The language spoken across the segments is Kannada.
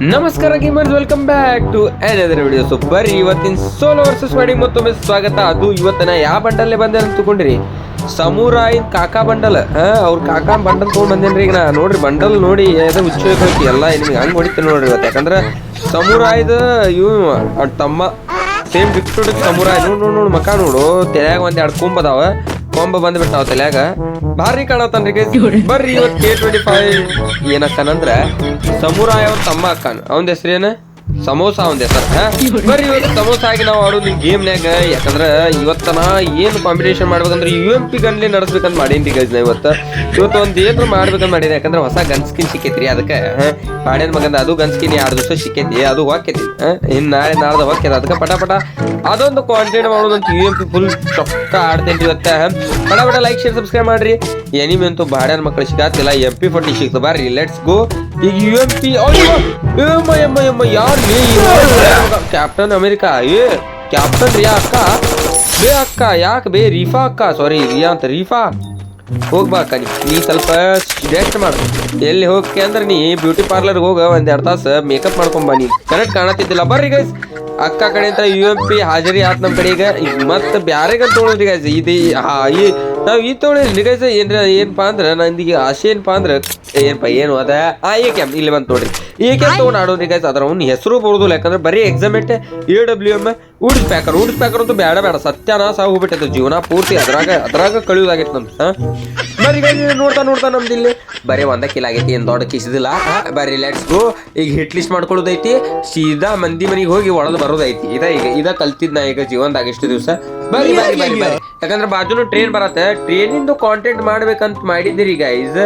ನಮಸ್ಕಾರ gamers welcome back to another video super ಇವತ್ತಿನ ಸೋಲೋ ವರ್ಸಸ್ ಮಾಡಿ ಮತ್ತೊಮ್ಮೆ ಸ್ವಾಗತ. ಅದು ಇವತ್ತನ ಯಾವ ಬಂಡಲ್ಲೇ ಬಂದೆ ಅಂತ ತಗೊಂಡ್ರಿ ಸಮೂರಾಯಿ ಕಾಕಾ ಬಂಡಲ್. ಹಾ, ಅವ್ರ ಕಾಕಾ ಬಂಡಲ್ ತೊಗೊಂಡ್ ಬಂದೇನ್ರಿ ಈಗ ನಾ. ನೋಡ್ರಿ, ಬಂಡಲ್ ನೋಡಿ ಅದು ಹುಚ್ಚೋಯ್ತು ಎಲ್ಲ ನಿಮ್ಗೆ ಹಂಗೆ ಹೊಡಿತೀನಿ ನೋಡ್ರಿ ಇವತ್ತು. ಯಾಕಂದ್ರೆ ಸಮೂರಾಯ್ದ ಇವ್ ತಮ್ಮ ಸೇಮ್ ಬಿಕ್ಟೋಡ್ ಸಮೂರಾಯ್. ನೋಡ್ ನೋಡ್ ನೋಡ್ ಮಕ ನೋಡು. ತೆರೆಯಾಗ ಒಂದ್ ಎರಡು ಕುಂಬ್ ಅದಾವ. ಕೊಂಬ ಬಂದ್ಬಿಟ್ಟಾವ ತಲ್ಯಾಗ. ಭಾರಿ ಕಾಣತಾನ್ರಿ. ಬರ್ರಿ ಇವತ್ತು ಕೆ ಟ್ವೆಂಟಿ ಫೈವ್ ಏನಕ್ಕನಂದ್ರ, ಸಮುರಾಯ ಅವ್ರ ತಮ್ಮ ಅಕ್ಕನ್. ಅವನ ಹೆಸರೇನ? ಸಮೋಸ ಒಂದೇ ಸರ್ ಬರ್ರಿ ಇವತ್ತು ಸಮೋಸ ಆಗಿ ನಾವು ಆಡೋದು ಗೇಮ್ನ್ಯಾಗ. ಯಾಕಂದ್ರ ಇವತ್ತನ ಏನು ಕಾಂಪಿಟೇಷನ್ ಮಾಡ್ಬೇಕಂದ್ರೆ ಯು ಎಂ ಪಿ ಗನ್ಲಿ ನಡೆಸ್ಬೇಕಂತ ಮಾಡೀನಿ ಗೈಸ್ ನಾ ಇವತ್ತು. ಇವತ್ತು ಒಂದ್ ಏನ್ರ ಮಾಡ್ಬೇಕಂತ ಯಾಕಂದ್ರೆ ಹೊಸ ಗನ್ ಸ್ಕಿನ್ ಸಿಕ್ಕೈತ್ರಿ ಅದಕ್ಕೆ ಮಾಡ್ಯಾನ ಮಗಂದ ಅದು ಗನ್ ಸ್ಕಿನ್ ಎರಡು ದಿವಸ ಸಿಕ್ಕೈತಿ ಅದು ಹೋಗ್ತೈತಿ ಇನ್ ನಾಳೆ ನಾಳ್ದ ಹೋಗ್ತೈತಿ ಅದಕ್ಕೆ ಪಟ ಅದೊಂದು ಕಾಂಟೆಂಟ್ ಮಾಡೋದಂತ ಯು ಎಂ ಪಿ ಫುಲ್ ಚೊಕ್ಕ ಆಡ್ತೇನೆ ಇವತ್ತ ಪಟ ಪಟ ಲೈಕ್ ಶೇರ್ ಸಬ್ಸ್ಕ್ರೈಬ್ ಮಾಡ್ರಿ. ಎನಿಮಿ ಅಂತೂ ಬಾಡ್ಯಾನ ಮಕ್ಕಳು ಸಿಗತ್ತಿಲ್ಲ ಎಂ ಪಿ ಫೋರ್ಟಿ ಸಿಕ್ತು ಬಾರಿ ಲೆಟ್ಸ್ ಗೋ ಈಗ ಯು ಎಂ ಪಿ ಎಮ್ಮ ಯಮ್ಮ ಯಮ್ಮ ಯಾರು ಕ್ಯಾಪ್ಟನ್ ಅಮೆರಿಕಾ ಏ ಕ್ಯಾಪ್ಟನ್ ರಿಯಾ ಅಕ್ಕ? ಬೇ ಅಕ್ಕ ಯಾಕೆ ಬೇ ರೀಫಾ ಅಕ್ಕ? ಸಾರಿ ರಿಯಾ ಅಂತ ರೀಫಾ. ಹೋಗ್ಬಾ ಅಕ್ಕ ನೀ. ಸ್ವಲ್ಪ ರೆಸ್ಟ್ ಮಾಡು. ಎಲ್ಲಿ ಹೋಗ್ಕೆ ಅಂದ್ರೆ ನೀ ಬ್ಯೂಟಿ ಪಾರ್ಲರ್ಗೆ ಹೋಗ ಒಂದ್ ಎರಡು ತಾಸು ಮೇಕಪ್ ಮಾಡ್ಕೊಂಬ ನೀ. ಕರೆಕ್ಟ್ ಕಾಣತಿದ್ದಿಲ್ಲ ಬರ್ರಿ ಗೈಸ್ ಅಕ್ಕ ಕಡೆ ಅಂತ ಯು ಎಂ ಪಿ ಹಾಜರಿ ಆತ್ ನಮ್ಮ ಕಡೆ ಈಗ. ಮತ್ತೆ ಬ್ಯಾರೆಗಂತ ತೊಗೊಳ್ರಿ ಗೈಸ್ ಇದು ಈ ನಾವು ಈ ತೋಳಿ ಗೈಸ್ ಏನ್ರ ಏನಪ್ಪ ಅಂದ್ರೆ ನಂದಿಗೆ ಆಸೆ ಏನಪ್ಪಾ ಅಂದ್ರೆ ಏನಪ್ಪ ಏನು ಅದ? ಆ ಎ ಕ್ಯಾಮ್ ಇಲ್ಲಿ ಬಂದ್ ನೋಡ್ರಿ. ಈ ಕ್ಯಾಮ್ ತೊಗೊಂಡು ಆಡೋದ್ರಿ ಗೈಸ್ ಅದ್ರ ಅವ್ನ ಹೆಸರು ಬರುದಿಲ್ಲ ಯಾಕಂದ್ರೆ ಬರೀ ಎಕ್ಸಾಮೆಟ್ A W M woodpecker woodpecker ಅಂತೂ ಬೇಡ ಬೇಡ ಸತ್ಯನಾಶ ಹೋಗ್ಬಿಟ್ಟೈತೆ ಜೀವನ ಪೂರ್ತಿ ಅದ್ರಾಗ ಅದ್ರಾಗ ಕಳಿಯೋದಾಗೈತೆ ನಮ್ದು ಹಾ? ನೋಡ್ತಾ ನೋಡ್ತಾ ನಮ್ದು ಇಲ್ಲಿ. ಬರೀ ಒಂದ ಕಿಲ್ ಆಗೈತಿ ಏನ್ ದೊಡ್ಡ ಕಿಸಿದಿಲ್ಲ ಬರೀ ಲೆಟ್ಸ್ ಗೋ ಈಗ ಹಿಟ್ ಲಿಸ್ಟ್ ಮಾಡ್ಕೊಳ್ಳೋದೈತಿ ಸೀದಾ ಮಂದಿ ಮನೆಗೆ ಹೋಗಿ ಒಳದು ಬರೋದೈತಿ. ಇದ ಈಗ ಇದ ಕಲ್ತಿದ್ ನಾ ಈಗ ಜೀವನದಾಗ ಇಷ್ಟು ದಿವಸ. ಬರ್ರಿ ಬರ್ರಿ ಬರ್ರಿ ಬರ್ರಿ ಯಾಕಂದ್ರೆ ಬಾಜುನು ಟ್ರೈನ್ ಬರತ್ತೆ. ಟ್ರೈನಿಂದು ಕಾಂಟೆಂಟ್ ಮಾಡ್ಬೇಕಂತ ಮಾಡಿದಿರಿ ಗೈಸ್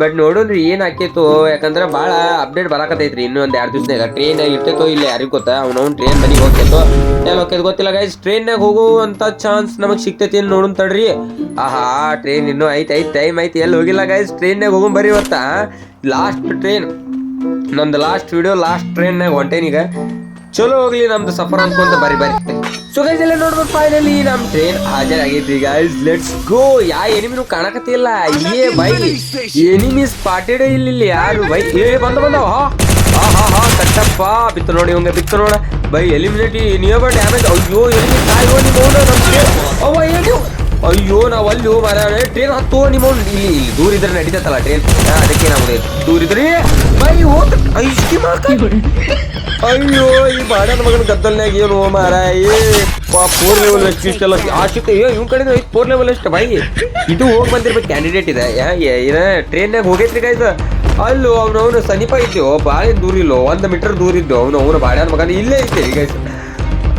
ಬಟ್ ನೋಡೋಣ್ರಿ ಏನ್ ಆಕೇತು. ಯಾಕಂದ್ರೆ ಬಹಳ ಅಪ್ಡೇಟ್ ಬರಾಕತೈತ್ರಿ ಇನ್ನೂ ಒಂದ್ ಎರಡ್ ದಿವಸದಾಗ. ಟ್ರೈನ್ ಇರ್ತೈತೋ ಇಲ್ಲ ಯಾರಿಗೂ ಗೊತ್ತಾ? ಅವ್ನವ್ನ ಟ್ರೈನ್ ಮನೆಗೆ ಹೋಗ್ತೈತೋ. ಎಲ್ಲ ಹೋಗ್ತೈತೆ ಗೊತ್ತಿಲ್ಲ ಗೈಸ್ ಟ್ರೈನ್ನಾಗ ಹೋಗುವಂತ ಚಾನ್ಸ್ ನಮಗ್ ಸಿಗ್ತೈತಿ ಅಂತ ನೋಡೋಣ ತಡ್ರಿ. ಆಹಾ ಟ್ರೈನ್ ಇನ್ನು ಐತೆ ಐತೆ ಟೈಮ್ ಐತಿ. ಎಲ್ಲಿ ಹೋಗಿಲ್ಲ ಗೈಸ್ ಟ್ರೈನ್ನಾಗ ಹೋಗೋಣ ಬರೀ ಇವತ್ತ ಲಾಸ್ಟ್ ಟ್ರೈನ್ ನಮ್ದು ಲಾಸ್ಟ್ ವಿಡಿಯೋ ಲಾಸ್ಟ್ ಟ್ರೈನ್ನಾಗ ಹೊಂಟೇನೀಗ ಚಲೋ ಹೋಗ್ಲಿ ನಮ್ದು ಸಫರ್ ಅನ್ಕೊಂತ ಬರಿ ಬರಿ. ಸೊ ಗೈಸ್ ಎಲ್ಲ ನೋಡ್ಬೋದು ಫೈನಲಿ ನಮ್ ಟ್ರೈನ್ ಹಾಜರಾಗೈತಿ ಗೈಸ್ ಲೆಟ್ಸ್ ಗೋ ಯಾ ಎನಿಮಿನು ಕಾಣಕತ್ತಿಲ್ಲ ಏ ಬೈ. ಎನಿಮಿ ಸ್ಪಾಟೆಡ್ ಇಲ್ಲಿ ಇಲ್ಲಿ ಯಾರು? ಬೈ. ಏ ಬಂದ ಬಂದವ ಹಾ ಹಾ ಹಾ ಹಾ ಕಟ್ಟಪ್ಪ. ಬಿತ್ತ ನೋಡಿ ಇವಂಗ ಬಿತ್ತು ನೋಡ ಬೈ ಎಲಿಮಿನೇಟಿ ನಿಯರ್ ಡ್ಯಾಮೇಜ್ ಅಯ್ಯೋ ಎನಿಮಿ ಕಾಯೋ ನಿಮ್ಮ. ಅವ್ವ ಏನು ಅಯ್ಯೋ, ನಾವು ಅಲ್ಲಿ ಮರ ಟ್ರೈನ್ ಹತ್ತೋ, ನಿಮ್ಮ ಇಲ್ಲಿ ಇಲ್ಲಿ ದೂರ ಇದ್ರೆ ನಡೀತಲ್ಲ ಟ್ರೈನ್ ಅದಕ್ಕೆ ನಾವು ದೂರ ಇದ್ರಿ ಬೈ ಮಾಕ. ಅಯ್ಯೋ, ಈ ಬಾಡನ ಮಗನ ಗದ್ದಲ್ನಾಗ ಏನು ಮಾರ ಏ ಫೋರ್ ಲೆವೆಲ್ ಎಷ್ಟು ಇಷ್ಟೆಲ್ಲ ಅಯ್ಯೋ ಇವ್ ಕಡೆ ಐದು ಫೋರ್ ಲೆವೆಲ್ ಎಷ್ಟು ಬೈ. ಇದು ಹೋಗಿ ಬಂದಿರ್ಬೇಕು ಕ್ಯಾಂಡಿಡೇಟ್ ಇದೆ. ಏನ ಟ್ರೈನ್ಯಾಗ ಹೋಗೈತ್ರಿ ಗಾಯ್ಸ ಅಲ್ಲೋ, ಅವ್ನು ಅವನು ಸಮೀಪ ಇದ್ದೋ. ಭಾಳ ದೂರ ಇಲ್ಲೋ. ಒಂದ್ ಮೀಟರ್ ದೂರ ಇದ್ದೋ. ಅವನು ಅವನು ಬಾಡ್ಯಾನ ಮಗನ ಇಲ್ಲೇ ಐತೆ ಗೈಸ್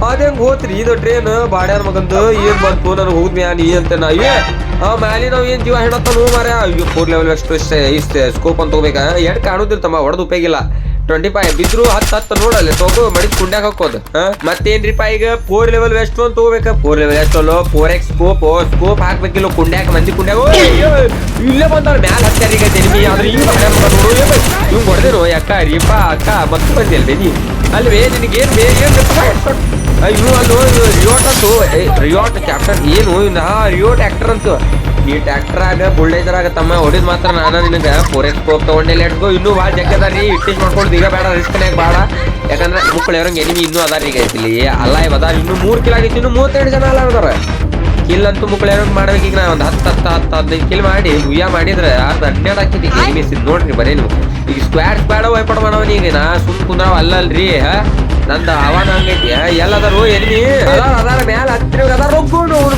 ಅದೇಂಗ್ ಹೋತ್ರಿ? ಇದು ಟ್ರೇನ್ ಬಾಡ್ಯಾರ ಮಗಂದು, ಏನ್ ಬಂತು? ನನಗೆ ಹೋದ್ ಮ್ಯಾನ್ ಈ ಅಂತ ನಾ ಏ ಆ ಮ್ಯಾಲಿ ನಾವ್ ಏನ್ ಜೀವ ಹೆಣತ್ತ ನೋವು ಮಾರ ಅಯ್ಯೋ ಫೋರ್ ಲೆವೆಲ್ ಎಷ್ಟು ಇಷ್ಟ ಸ್ಕೋಪ್ ಅಂತ ಹೋಗ್ಬೇಕ? ಎಡ್ ಕಾಣುದಿಲ್ಲ ತಮ್ಮ, ಹೊಡೆದು ಉಪಯೋಗಿಲ್ಲ ಟ್ವೆಂಟಿ ಫೈವ್ ಬಿದ್ರು ಹತ್ತು ಹತ್ತು ನೋಡಲ್ಲ ತಗೋ ಮಡಿ ಕುಂಡ್ಯಾಕ ಹಾಕೋದು. ಮತ್ತೇನ್ರಿ ಮತ್ತೇನ್ರಿಪ್ಪ ಈಗ? ಫೋರ್ ಲೆವೆಲ್ ವೆಸ್ಟ್ ಅಂತ ತಗೋಬೇಕ ಫೋರ್ ಲೆವೆಲ್ ವೆಸ್ಟ್ ಅಲ್ಲೋ? ಫೋರ್ ಎಕ್ಸ್ ಸ್ಕೋಪ್ ಸ್ಕೋಪ್ ಹಾಕ್ಬೇಕಿಲ್ಲ ಕುಂಡ್ಯಾಕ ಮಂದಿ ಕುಂಡ್ಯಾಗ ಇಲ್ಲೇ ಬಂದವ್ರ ಮ್ಯಾಲ ಹತ್ತಾರೀಗ ಎನಿಮಿ ಆದ್ರೆ ಈಗ ನೋಡು. ಇವ್ ಹೊಡೆದೇನು ಅಕ್ಕ, ರೀಪಾ, ಅಕ್ಕ, ಮತ್ತೆ ಬಂದಿಲ್ಲ ಬೇಜಿ ಅಲ್ವೇ, ನಿನಗೇನ್ ಬೇರೆ ಅಯ್ಯೋ ಅಲ್ಲೋ ರಿಯೋಟ್ ಅಂತು ರಿಯೋಟ್ ಕ್ಯಾಪ್ಟನ್ ಏನು ಇವ್ನ ರಿಯೋಟ್ ಆಕ್ಟರ್ ಅಂತು. ಈ ಟ್ಯಾಕ್ಟರ್ ಆಗ ಬುಲ್ಡೇಜರ್ ಆಗ ತಮ್ಮ ಹೊಡಿದ್ ಮಾತ್ರ ನಾನು ನಿನಗೆ ಫೋರ್ ಎಕ್ಸ್ ಸ್ಕೋಪ್ ತಗೊಂಡೆ ಲೆಟ್ಗೋ ಇನ್ನೂ ಭಾಳ ಜಗ್ಗದ ರೀ ಇಟ್ಟಿಸ್ ಮಾಡ್ಕೊಂಡು ಈಗ ಬೇಡ ರಿಸ್ಕ್ನಾಗ ಬೇಡ. ಯಾಕಂದ್ರೆ ಮುಕ್ಕಳು ಎನಿಮಿ ಇನ್ನೂ ಅದಾರ ಈಗ ಇಲ್ಲಿ. ಅಲ್ಲ ಅದ ಇನ್ನೂ ಮೂರು ಕಿಲ್ ಆಗಿತ್ತು ಇನ್ನೂ ಮೂವತ್ತೆರಡು ಜನ ಅಲ್ಲ ಅದಾರ ಕಿಲ್ ಅಂತೂ ಮುಕ್ಕಳು ಏನೋ ಮಾಡ್ಬೇಕು ಈಗ ನಾ ಒಂದು ಹತ್ತು ಹತ್ತು ಹತ್ತು ಹದಿನೈದು ಕಿಲ್ ಮಾಡಿ ಹುಯ್ಯ ಮಾಡಿದ್ರೆ ಅರ್ಧ ಹನ್ನೆರಡು ಹಾಕಿದ್ದೆ ಈಗ ಎನಿಮೀಸ್ ನೋಡ್ರಿ ಬರೀ ನೀವು. ಈಗ ಸ್ಕ್ವಾಡ್ ಸ್ಕ್ವಾಡ ವೈಪಡ್ ಮಾಡವನ ಈಗ ನಾ ಸುಮ್ ಕುಂದ್ರಾವ ಅಲ್ಲಲ್ರಿ ನಂದ ಹವಾನ ಹಂಗೈತಿ ಎಲ್ಲದಾರು ಎಲ್ಲಿ? ಅದಾರ ಅದಾರ, ಮ್ಯಾಲ ಹತ್ತಿರ ಅದಾರ. ಹೋಗ್ಕೊಂಡು ಅವ್ನು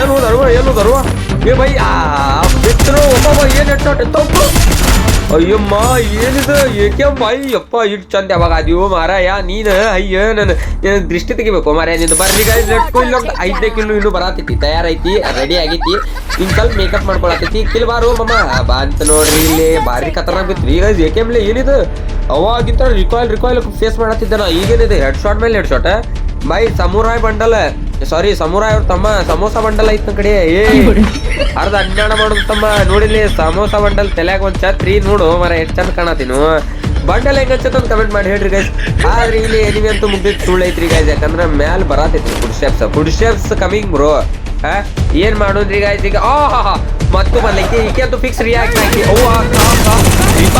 ಏನು ಹೋದರು ಏನು ಹೋದರು. ಏ ಬೈ ಬಿತ್ತರು ಒಬ್ಬ ಏನ್ ತಪ್ಪು ಅಯ್ಯಮ್ಮ, ಏನಿದು? ಏಕೆಮ್ಮ ಅಪ್ಪ ಇಟ್ಟು ಚಂದ ಯಾವಾಗ ಅದೀವೋ ಮಾರಾಯ, ನೀನು, ಅಯ್ಯೋ ನನ್ನ ನಿನ್ನ ದೃಷ್ಟಿ ತೆಗಿಬೇಕು ಮಾರಾಯ ನಿಂದು ಬರ್ರಿ ಗಾಯ್ಸ್ ನಡ್ಕೊಂಡು ಐದನೇ ಕಿಲ್ಲು ಇನ್ನೂ ತಯಾರ ತಯಾರೈತಿ ರೆಡಿ ಆಗೈತಿ. ಇನ್ ಸ್ವಲ್ಪ ಮೇಕಪ್ ಮಾಡ್ಕೊಳತೈತಿ. ಕಿಲ್ ಬಾರು, ಮಮ್ಮ. ಬಾ ಅಂತ ನೋಡ್ರಿ ಇಲ್ಲಿ, ಭಾರಿ ಖತರ್ನಾಕ್ ಬಿತ್ರಿ ಈಗ ಏಕೆಮ್ಲೆ ಏನಿದು? ಅವಾಗಿಂತ ರಿಕಾಯ್ಲ್ ರಿಕಾಯ್ಲ್ ಫೇಸ್ ಮಾಡತ್ತಿದ್ದ ನಾ, ಈಗೇನಿದೆ? ಹೆಡ್ ಶಾಟ್ ಮೇಲೆ head shot by Samurai bundle sorry Samurai ಅವ್ರ ತಮ್ಮ ಸಮೋಸ ಬಂಡಲ್ ಐತ್ ಕಡೆ. ಏ, ಅರ್ಧ ಅಜ್ಞಾನ ಮಾಡುದು ತಮ್ಮ. ನೋಡಿಲಿ ಸಮೋಸ ಬಂಡಲ್ ತಲೆಯಾಗ ಒಂದ್ ಛತ್ರಿ ನೋಡು, ಮರ, ಎಷ್ಟ್ ಚಂದ ಕಾಣತೀನು. ಬಂಡಲ್ ಹೆಂಗ ಅಂತ ಕಮೆಂಟ್ ಮಾಡಿ ಹೇಳ್ರಿ ಗೈಸ್ ಆದ್ರೆ ಇಲ್ಲಿ ಎನಿವೆ ಅಂತೂ ಮುಗ್ದಿದ್ ಸುಳ್ಳು ಐತ್ರಿ ಗೈಸ್ ಯಾಕಂದ್ರ ಮ್ಯಾಲ್ ಬರಾತೈತಿ footsteps footsteps coming bro ಏನ್ ಮಾಡೋದ್ರಿ ಗೈಸ್ ಈಗ ಆ ಹಾ ಮತ್ತು ಬಂದೈತಿ ಈಕೆ ಫಿಕ್ಸ್ ರಿಯಾಕ್ಟ್ ಆಗಿ ಓ ದೀಪ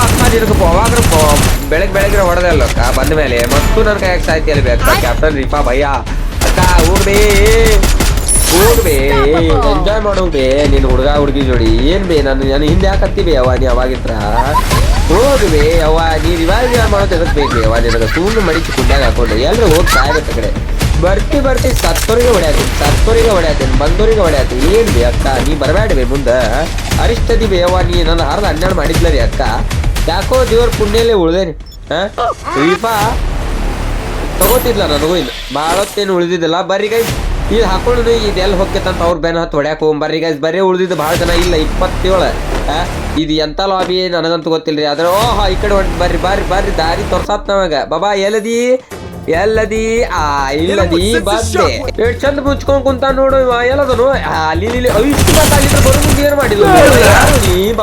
ಬೆಳಗ್ಗೆ ಬೆಳಗ್ಗೆ ಹೊಡೆದಲ್ಲ ಬಂದ ಮೇಲೆ ಮತ್ತು ನನ್ನ ಸಾಯ್ತಿ ಅಲ್ಲಿ ಕ್ಯಾಪ್ಟನ್ ರೀಪಾ ಭಯ್ಯ ಅಕ್ಕ ಹೋಗ್ಬೇ ಹೋಗ್ಬೇ ಎಂಜಾಯ್ ಮಾಡೋಗ್ಬೇ ನಿನ್ನ ಹುಡುಗ ಹುಡುಗಿ ಜೋಡಿ. ಏನ್ ಬೇ ನಾನು ನಾನು ಹಿಂದೆ ಹಾಕತ್ತೀವಿ ಅವ ನೀ ಅವಾಗಿತ್ರ. ಹೋಗ್ಬೇ ಅವ ನೀನ್ ಇವಾಗ ಮಾಡೋದು ಎದಕ್ ಬೇಕು ಅವ ನಿನಗೆ ಸುಮ್ಮನೆ ಮಡಿಚಿ ಕುಂಡಾಗ ಹಾಕೊಂಡು ಎಲ್ರು ಹೋಗಿ ಸಾಯ್ಬೇಕು ಕಡೆ. ಬರ್ತಿ ಬರ್ತಿ ಸತ್ತೋರಿಗೆ ಹೊಡ್ಯಾತೀನಿ ಸತ್ತೋರಿಗೆ ಹೊಡ್ಯಾತೀನಿ ಬಂದೋರಿಗೆ ಹೊಡ್ಯಾತೀನಿ. ಏನ್ ಬಿ ಅಕ್ಕ ನೀ ಬರಬೇಡ್ವಿ ಮುಂದ. ಅರಿಷ್ಟದಿ ಬೇವ ನೀ ನನ್ನ ಅರ್ಧ ಹನ್ನೆರಡು ಮಾಡಿದ್ಲರಿ ಅಕ್ಕ. ಯಾಕೋ ದೇವ್ರ ಪುಣ್ಯಲ್ಲೇ ಉಳ್ದೇನಿ. ಹಾ? ತಗೋತಿದ್ಲ ನನಗೂ ಇಲ್ಲ. ಭಾಳ ಹೊತ್ತೇನು ಉಳಿದಿದ್ದಿಲ್ಲ. ಬರ್ರಿ ಗೈಸ್ ಇದು ಹಾಕೊಂಡು ಇದೆಲ್ಲ ಹೋಗ್ತಂತ ಅವ್ರ ಬೆನ್ನ ಹತ್ತು ಹೊಡ್ಯಾಕ ಹೋಗ್ ಬರ್ರಿ ಗೈಸ್ ಬರೀ ಉಳಿದಿದ್ದು ಭಾಳ ಜನ ಇಲ್ಲ. ಇಪ್ಪತ್ತೇಳು. ಇದು ಎಂತ ಲಾಬಿ ನನಗಂತೂ ಗೊತ್ತಿಲ್ರಿ. ಆದ್ರೆ ಓಹ್ ಈ ಕಡೆ ಹೊಡ್ ಬರ್ರಿ ಬರ್ರಿ ಬರ್ರಿ. ದಾರಿ ತೋರ್ಸಾತ್ ನಮಗ. ಬಾಬಾ ಎಲ್ಲದಿ? ಎಲ್ಲದಿ? ಆ ಇಲ್ಲದಿ? ಬಂದೆ. ಎಷ್ಟು ಚಂದ ಮುಚ್ಕೊಂಡ್ ಕುಂತ ನೋಡು ಎಲ್ಲದನು? ಅಲ್ಲಿ ಇಲ್ಲಿ ಇಷ್ಟು ಮಾತಾಡಿದ್ರೆ ಬರೋದು ಏನು ಮಾಡಿದ್ಲು?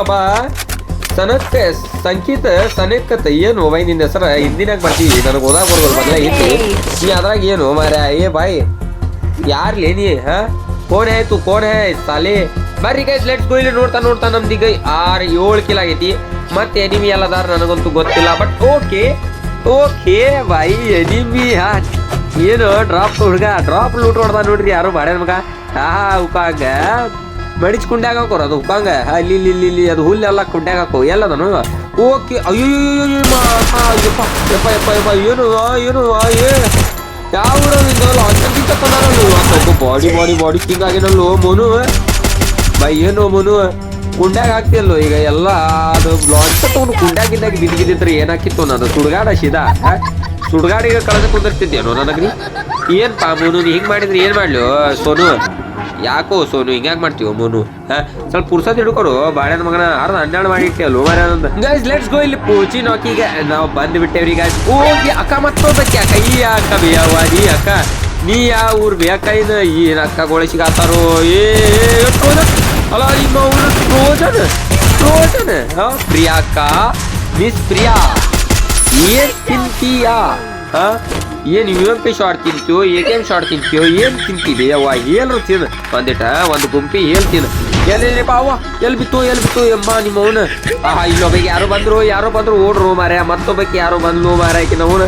ಬಾಬಾ? ಸನಕ್ ಸಂಕೀತ ಸನೇಕತ್ ಏನು ಬೈ ನಿನ್ನ ಹೆಸರ? ಹಿಂದಿನಾಗ ಬರ್ತೀವಿ ನನಗೆ ಓದಾಗ ಬರ್ಬೋದು ಮೊದಲ ಇತ್ತು ನೀ ಅದ್ರಾಗ ಏನು? ಮಾರ ಏ ಬಾಯ್. ಯಾರ್ಲಿ ನೀ, ಹಾ? ಕೋನ್ ಹೇ ತು ಕೋನ್ ಸಾಲೆ. ಬರ್ರಿ ಗೈಸ್ ಲೆಟ್ಸ್ ಗೋ ಇಲ್ಲಿ ನೋಡ್ತಾ ನೋಡ್ತಾ ಈಗ ಆರು ಏಳು ಕಿಲ ಆಗೈತಿ. ಮತ್ತೆ ಎನಿಮಿ ಎಲ್ಲದಾರ ನನಗಂತೂ ಗೊತ್ತಿಲ್ಲ ಬಟ್ ಓಕೆ ಓಕೆ ಬಾಯಿ ಎನಿಮಿ ಹಾ? ಏನು ಡ್ರಾಪ್ ಹುಡುಗ ಡ್ರಾಪ್ ಲೂಟ್ ಹೊಡ್ದ ನೋಡ್ರಿ ಯಾರು? ಬಾಡ್ಯಾನ ಮಗ. ಹಾ ಉಪಾಗ ಮಡಿಚ್ ಕುಂಡ್ಯಾಗ ಹಾಕೋರು ಅದು ಉಪ್ಪಂಗ. ಅಲ್ಲಿ ಇಲ್ಲಿ ಇಲ್ಲಿ ಇಲ್ಲಿ ಅದು ಹುಲ್ಲೆಲ್ಲ ಕುಂಡ್ಯಾಗ ಹಾಕೋ ಎಲ್ಲದನು ಓಕೆ, ಅಯ್ಯೋ ಯಪ್ಪ ಯಪ್ಪ ಏನು ಏನು ಏ. ಯಾವ ಬಾಡಿ ಬಾಡಿ ಬಾಡಿ ಕಿಂಗ್ ಆಗಿನಲ್ಲೋ ಮೋನು. ಬೈ, ಏನು, ಮೋನು. ಕುಂಡ್ಯಾಗ ಹಾಕ್ತಿಯಲ್ಲೋ ಈಗ ಎಲ್ಲ ಅದು ಲಾಂಚ್ ತಗೊಂಡು ಕುಂಡ್ಯಾಗ ಗಿಂಡಾಗ ಬಿದ್ದು ಬಿದ್ದಿದ್ರೆ ಏನಾಕಿತ್ತು ನಾನು ಸುಡ್ಗಾಡ ಶಿದಾ? ಸುಡ್ಗಾಡಿಗೆ ಕಳೆದ ಕುಂದಿರ್ತಿದ್ದೇನು ನನಗ್ರಿ ಏನ್ ಪಾ ಮುನು, ನೀ ಹಿಂಗ್ ಮಾಡಿದ್ರೆ ಏನ್ ಮಾಡ್ಲು ಸೋನು? ಯಾಕೋ ಸೋನು ಹಿಂಗ್ಯಾಕ್ ಮಾಡ್ತೀವೋ ಮೋನು? ಸ್ವಲ್ಪ ಪುರ್ಸತ್ ಹಿಡ್ಕೊಡು ಬಾಳೆನ ಮಗನ ಅರ್ಧ ಹನ್ನೆರಡು ಮಾಡಿ ಇಟ್ಟಿಯಲ್ಲ ಗೈಸ್ ಲೆಟ್ಸ್ ಗೋ ಇಲ್ಲಿ ಪೂಚಿ ನಾಕಿಗೆ. ನಾವು ಬಂದು ಬಿಟ್ಟೇವ್ರಿ ಗೈಸ್ ಹೋಗಿ ಅಕ್ಕ ಮತ್ತೊಂದಕ್ಕೆ ಅಕ್ಕ ಈ ಅಕ್ಕ ಬೇಯವ್ವ ಅಕ್ಕ. ನೀ ಯಾವ ಊರ್ ಬೇಕ ಇದು ಏನ್ ಅಕ್ಕ ಸಿಗಾತಾರೋ? ಏ ಅಲ್ಲ ನಿಮ್ಮ ಊರು ಟ್ರೋಜನ್ ಟ್ರೋಜನ್ ಪ್ರಿಯಾ ಅಕ್ಕ. ಮಿಸ್ ಪ್ರಿಯಾ. ಏನ್ ತಿಂತೀಯಾ? ಹಾ? ಏನ್ ಪಿ ಶಾರ್ಟ್ ತಿಂತೀಯೋ ಎ ಟಿ ಎಂ ಶಾರ್ಟ್ ತಿಂತೀಯೋ, ಏನು ತಿಂತೀವಿ ಅವ್ವ ಹೇಳ್ರು ತಿನ್. ಒಂದಿಟ, ಒಂದು ಗುಂಪಿ ಹೇಳ್ ತಿನ್. ಎಲ್ಲಿಪ್ಪ ಅವ್ವ ಎಲ್ಲಿ ಬಿತ್ತು ಎಲ್ಲಿ ಬಿತ್ತು ಎಮ್ಮ ನಿಮ್ಮ ಅವನ ಆಹಾ ಇಲ್ಲೊಬ್ಬಗೆ ಯಾರು ಬಂದ್ರು, ಯಾರೋ ಬಂದ್ರು ಓಡ್ರು ಮಾರ್ಯ ಮತ್ತೊಬ್ಬಕ್ಕೆ ಯಾರು ಬಂದ್ಲು ಮಾರ್ಯ ಆಕಿನ ಅವನು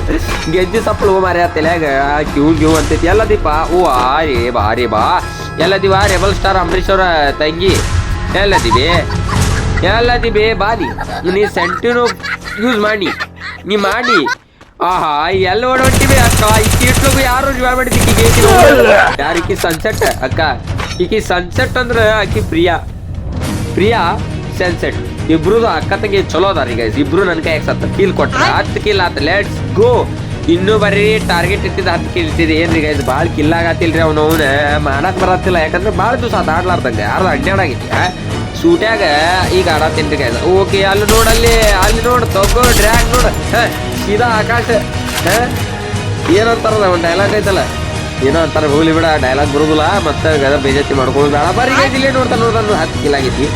ಗೆಜ್ಜಿ ಸಪ್ಪಳು ಮಾರ್ಯ ತಲೆಯಾಗ. ಕ್ಯೂ ಕ್ಯೂ ಅಂತೈತಿ ಎಲ್ಲ ದೀಪ. ಓ ಆ ರೇ ಬಾ ರೇ ಬಾ. ಎಲ್ಲ ದಿವ, ರೆಬಲ್ ಸ್ಟಾರ್ ಅಂಬರೀಶ್ ಅವರ ತಂಗಿ. ಎಲ್ಲ ದಿವೆ ಎಲ್ಲ ದಿವೆ ಬಾರಿ ನೀ ಸೆಂಟಿನೂ ಯೂಸ್ ಮಾಡಿ. ನೀ ಮಾಡಿ. ಆಹಾ ಎಲ್ಲ ಓಡೊಟ್ಟಿವೆ ಅಕ್ಕ? ಈ ಕೀಟ್ಲಗು ಯಾರು ಜಾಯ್ ಯಾರು ಈಕಿ ಸನ್ಸೆಟ್ ಅಕ್ಕ ಈಕಿ ಸನ್ಸೆಟ್ ಅಂದ್ರೆ ಆಕಿ ಪ್ರಿಯಾ. ಪ್ರಿಯಾ ಸನ್ಸೆಟ್ ಇಬ್ರುದು ಅಕ್ಕ ತಂಗಿ ಚಲೋ ಅದಾರ ಈಗ ಇಬ್ರು ನನ್ ಕೈ ಸತ್ತ ಕೀಲ್ ಕೊಟ್ರ. ಹತ್ತು ಕಿಲ್ ಆತ. ಲೆಟ್ಸ್ ಗೋ ಇನ್ನೂ ಬರೀ ಟಾರ್ಗೆಟ್ ಇಟ್ಟಿದ್ದು ಹತ್ತು ಕಿಲ್ ಇಟ್ಟಿದೆ ಏನ್ರಿ ಗೈಸ್ ಭಾಳ ಕಿಲ್ ಆಗತ್ತಿಲ್ರಿ ಅವ್ನು ಅವನ. ಮಾಡಕ್ ಬರತ್ತಿಲ್ಲ. ಯಾಕಂದ್ರೆ ಭಾಳ ದಿವಸ ಆತ ಆಡ್ಲಾರ್ದಂಗೆ. ಅರ್ಧ ಅಡ್ಡಾಡಾಗಿದ್ಯ ಸೂಟ್ಯಾಗ ಈಗ ಆಡತ್ತೀನಿ ಗೈಸ್ ಓಕೆ ಅಲ್ಲಿ ನೋಡಲ್ಲಿ ಅಲ್ಲಿ ನೋಡು. ತಗೋ ಡ್ರ್ಯಾಗ್ ನೋಡು. ಹ, ಸೀದಾ ಆಕಾಶ ಏನಂತಾರ ಒಂದು ಡೈಲಾಗ್ ಐತಲ್ಲ? ಏನೋ ಅಂತಾರೆ, ಹೋಗ್ಲಿ ಬಿಡ ಡೈಲಾಗ್ ಬರೋದಿಲ್ಲ, ಮತ್ತೆ ಗದ ಬೇಜಾತಿ ಮಾಡ್ಕೊಳ್ಳೋದು ಬೇಡ. ಬರೀ ಇಲ್ಲೇ ನೋಡ್ತಾ ನೋಡ್ತಾ ಹತ್ತು ಕಿಲ್ ಆಗೈತಿ.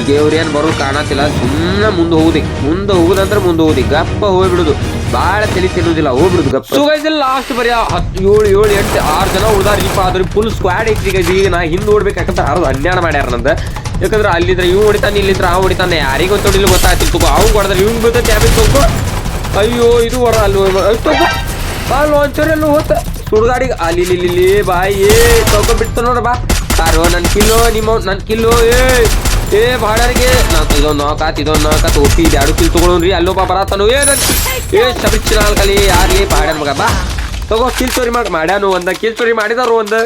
ಈಗ ಇವ್ರು ಏನು ಬರೋದು ಕಾಣತಿಲ್ಲ ಸುಮ್ಮನೆ ಮುಂದೆ ಹೋಗುದಿ. ಮುಂದೆ ಹೋಗುದಂದ್ರೆ ಮುಂದೆ ಹೋಗುದಿ. ಗಪ್ಪ ಹೋಗ್ಬಿಡುದು. ಭಾಳ ತಲೆ ತಿನ್ನೋದಿಲ್ಲ, ಹೋಗ್ಬಿಡುದು ಗಪ್ಪ. ಸೊ ಗೈಸ್ ಲಾಸ್ಟ್ ಬರೀ ಹತ್ತು, ಏಳು ಏಳು, ಎಂಟು, ಆರು ಜನ ಉಳ್ದಾರ. ಇಪ್ಪ ಆದ್ರೆ ಫುಲ್ ಸ್ಕ್ವಾಡ್ ಐತಿ ಈಗ ಈಗ ನಾ ಹಿಂದೆ ಓಡ್ಬೇಕಂತ ಅರ್ಧ ಹನ್ನೆರಡು ಮಾಡ್ಯಾರ ನಂದು. ಯಾಕಂದ್ರೆ ಅಲ್ಲಿದ್ರೆ ಇವ್ ಹೊಡಿತಾನೆ, ಇಲ್ಲಿದ್ರೆ ಆ ಹೊಡಿತಾನೆ, ಯಾರಿಗೂ ತೊಡಿಲ್ಲ ಗೊತ್ತಾಗ್ತಿತ್ತು ಅವ್ನು ಹೊಡೆದ್ರೆ ಇವ್ನು ಬೀಳ್ತೈತೆ ಡ್ಯಾಮೇಜ್ ತಗೋ ಅಯ್ಯೋ ಇದು ಹೊರ ಅಲ್ಲಿ ತಗೋ ಬಾ ಲಾಂಚರ್ ಎಲ್ಲ ಹೋತ ಸುಡ್ಗಾಡಿಗೆ ಅಲ್ಲಿ ಇಲ್ಲಿ ಇಲ್ಲಿ ಇಲ್ಲಿ ಬಾಯಿ ಏ ತಗೋ ಬಿಡ್ತು ನೋಡ್ರ ಬಾ ಕಾರು ನನ್ನ ಕಿಲ್ಲೋ ನಿಮ್ಮ ನನ್ನ ಕಿಲ್ಲೋ ಏ ಏ ಭಾಡರಿಗೆ ನಾನು ಇದೊಂದು ನಾಲ್ಕಾತ್ ಇದೊಂದು ನಾಲ್ಕಾತ್ ಒಪ್ಪಿ ಇದು ಎರಡು ಕಿಲ್ ತಗೊಳೋನ್ರಿ ಅಲ್ಲೊಬ್ಬ ಬರತ್ತಾನು ಏ ನನ್ ಏ ಶಬರಿಚ್ ನಾಲ್ಕಲ್ಲಿ ಯಾರ್ಲಿ ಭಾಡ್ಯಾನ ಮಗ ಬಾ ತಗೋ ಕಿಲ್ ಚೋರಿ ಮಾಡಿ ಮಾಡ್ಯಾನು ಒಂದ ಕಿಲ್ ಚೋರಿ ಮಾಡಿದಾರು ಒಂದು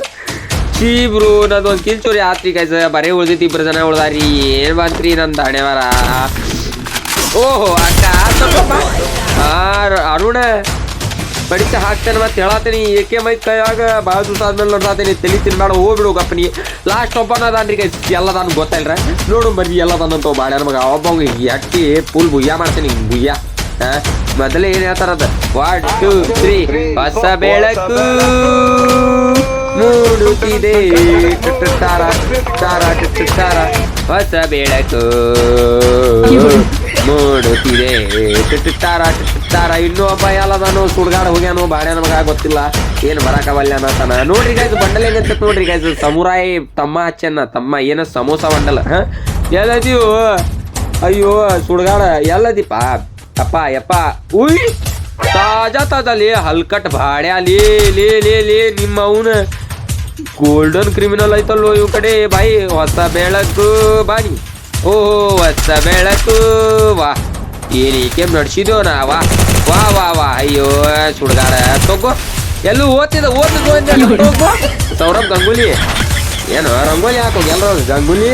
ಚೀ ಬ್ರೋ ನಂದು ಒಂದು ಕಿಲ್ ಚೋರಿ ಆತ್ರಿ ಕೈಸ ಬರೇ ಉಳ್ದೈತಿ ಇಬ್ರು ಜನ ಉಳ್ದಾರಿ ಏನ್ ಬಂತ್ರಿ ನನ್ನ ದಾಣೆವಾರ ಓಹೋ ಅಕ್ಕ ತಗೋಪ್ಪ. ಆ ರ- ಅರುಣ, ಬಡಿತ ಹಾಕ್ತೇನೆ ಮತ್ತೆ ಹೇಳತ್ತೀನಿ ಏಕೆ ಮೈ ಕೈಯಾಗ ಭಾಳ ದಿವಸ ಆದ್ಮೇಲೆ ನೋಡ್ತಾತೀನಿ ತಲೆ ತಿನ್ಬೇಡ ಹೋಗ್ಬಿಡು ಗಪ್ಪನಿ ಲಾಸ್ಟ್ ಒಬ್ಬನ ಅದಾನ್ರಿ ಎಲ್ಲ ನಾನು ಗೊತ್ತಿಲ್ರ ನೋಡು ಬರ್ರಿ ಎಲ್ಲ ತಂದಂತ ಬಾಡ್ಯಾನ ಮಗ. ಒಬ್ಬ ಎಟ್ಟಿ ಫುಲ್ ಬುಯ್ಯ ಮಾಡ್ತೀನಿ ಬುಯ್ಯ ಮೊದಲೇ ಏನ್ ಹೇಳ್ತಾರದ ಒನ್ ಟೂ ತ್ರೀ ಹೊಸ ಬೆಳಕು. ಮೂಡುತ್ತಿದೆ ತಾರ ತಾರ ತಾರ. ಹೊಸ ಬೆಳಕು. ಮೂಡುತ್ತಿದೆ ತಿಟ್ಟಿಟ್ಟಾರ ಟುಟುಟಾರ. ಇನ್ನೂ ಒಬ್ಬ ಎಲ್ಲದಾನು ಸುಡ್ಗಾಡ ಹೋಗ್ಯಾನು ಬಾಡ್ಯ ನಮಗ ಗೊತ್ತಿಲ್ಲ. ಏನು ಬರಕವಲ್ಲ ಅನ್ನತಾನ. ನೋಡ್ರಿ ಗಾಯ್ಸ್ ಬಂಡಲ್ ಏನಂತ ನೋಡ್ರಿ ಗಾಯ್ಸ್ ಸಮುರಾಯಿ ತಮ್ಮ ಹಚ್ಚನ್ನ ತಮ್ಮ ಏನ ಸಮೋಸ ಬಂಡಲ್. ಹ? ಎಲ್ಲದೀವು ಅಯ್ಯೋ, ಸುಡ್ಗಾಡ ಎಲ್ಲದಿಪ್ಪ? ಅಪ್ಪ, ಯಪ್ಪ. ಉಯ್! ತಾಜಾ ತಾಜಾ ಲೇ, ಹಲ್ಕಟ್ ಬಾಡ್ಯಾಲಿ ಲೇ ಲೇ ಲೇ ಲೇ ನಿಮ್ಮ ಅವನ ಗೋಲ್ಡನ್ ಕ್ರಿಮಿನಲ್ ಐತಲ್ಲೋ ಇವ್ ಕಡೆ ಬಾಯಿ, ಹೊಸ ಬೆಳಕು ಬಾನಿ ಓ ಹೊಸ ಬೆಳಕು. ವಾ. ಏನೀಕೆ ನಡ್ಸಿದ್ಯೋ ನಾ ವಾ ವಾ ವಾ. ವಾ ಅಯ್ಯೋ ಸುಡ್ಗಾಡ. ತಗೋ. ಎಲ್ಲೂ ಓದ್ತಿದ ಓದ್ತಿದ್ದು ಸೌರಭ್ ಗಂಗೂಲಿ. ಏನು ರಂಗೋಲಿ ಹಾಕೋ ಎಲ್ಲರೂ ಗಂಗೂಲಿ?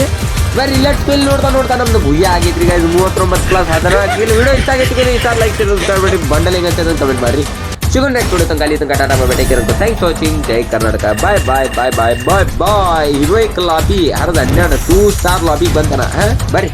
ಬರೀ ಲೆಟ್ ಫಿಲ್ ನೋಡ್ತಾ ನೋಡ್ತಾ ನಮ್ದು ಭುಯ್ಯ ಆಗಿದ್ರಿ ಗೈಸ್ ಮೂವತ್ತೊಂಬತ್ತು ಪ್ಲಸ್ ಅದರ ವಿಡಿಯೋ ಇಷ್ಟ ಆಗೈತಿ ಇಷ್ಟ ಲೈಕ್ ಬಂಡಲಿಂಗ್ ಅಂತ ಕಮೆಂಟ್ ಮಾಡ್ರಿ. ಸಿಗೋಣ ನೆಕ್ಸ್ಟ್ ವಿಡಿಯೋ ತನಕ ಅಲ್ಲಿ ತನಕ ಟಾಟಾ take thanks for watching Jai Karnataka bye bye bye bye bye bye heroic lobby ಹರದ ಹನ್ನೆರಡು ಟೂ ಸ್ಟಾರ್ ಲಾಬಿ ಬಂತನ ಹಾಂ ಬರ್ರಿ